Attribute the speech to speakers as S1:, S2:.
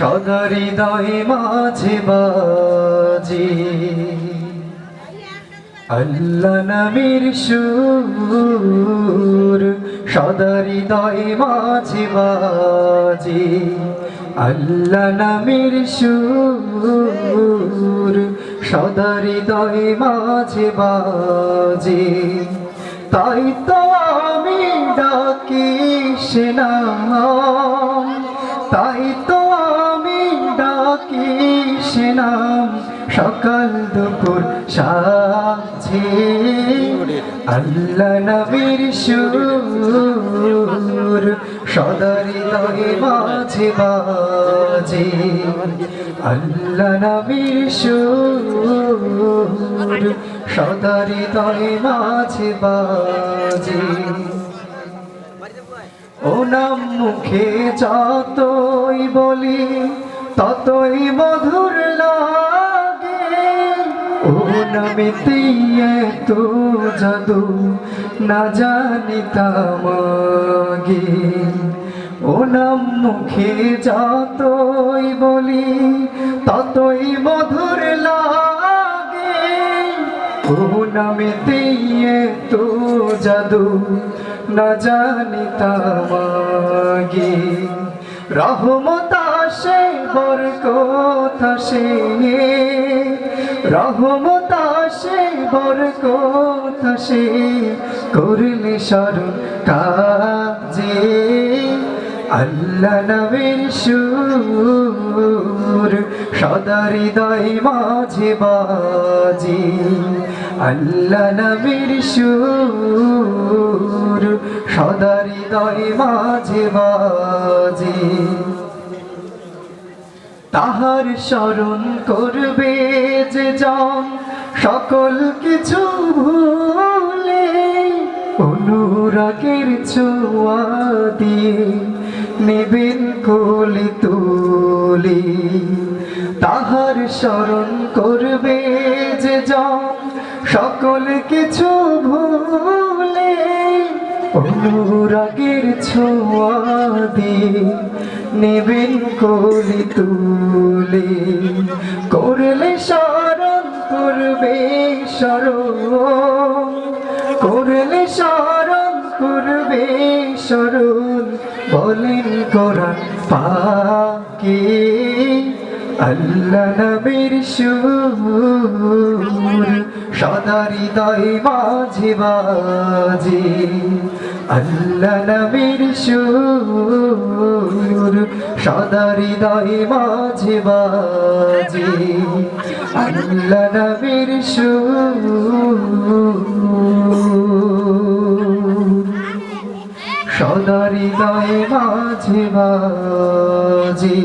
S1: সদা হৃদয় মাঝে বাজে আল্লাহ নবীর সুর সদা হৃদয় মাঝে বাজে আল্লাহ নবীর সুর সদা হৃদয় মাঝে বাজে তাই তো আমি ডাকি সে নাম, তাই তো সে নাম সকাল দুপুর সাথে আল্লাহ নবীর সুর, সদারি দহে মাঝে বাজে। আল্লাহ নবীর সুর, সদারি দহে মাঝে বাজে। ও নাম মুখে যতই বলি ততই মধুর লাগে। ও নামেতে তো জাদু, না জানি তামাগে ও নাম মুখে যতই বলি, ততই মধুর লাগে। ও নামেতে তো জাদু, না জানি তামাগে রহমত আসে বরকত আসে রহমত আসে বরকত আসে করলে স্মরণ কাজে, আল্লাহ নবীর সুর সদা হৃদয় মাঝে বাজি, আল্লাহ নবীর সুর সদা হৃদয় মাঝে বাজি। তাহার স্মরণ করবে যে জন। সকল কিছু ভুলে অনুরাগের ছোঁয়া দিয়ে নেবেন কোলে তুলি। তাহার স্মরণ করবে যে জন। সকল কিছু ভুলে অনুরাগের ছোঁয়া দিয়ে নেবেন কোলে তুলে। করলে স্মরণ করবে স্মরণ। করলে স্মরণ করবে স্মরণ। বলেন কোরআন পাকে আল্লাহ নবীর সুর। সদা হৃদয় মাঝে বাজে আল্লাহ নবীর সুর। সদা হৃদয় মাঝে বাজে আল্লাহ নবীর সুর। সদা হৃদয় মাঝে বাজে।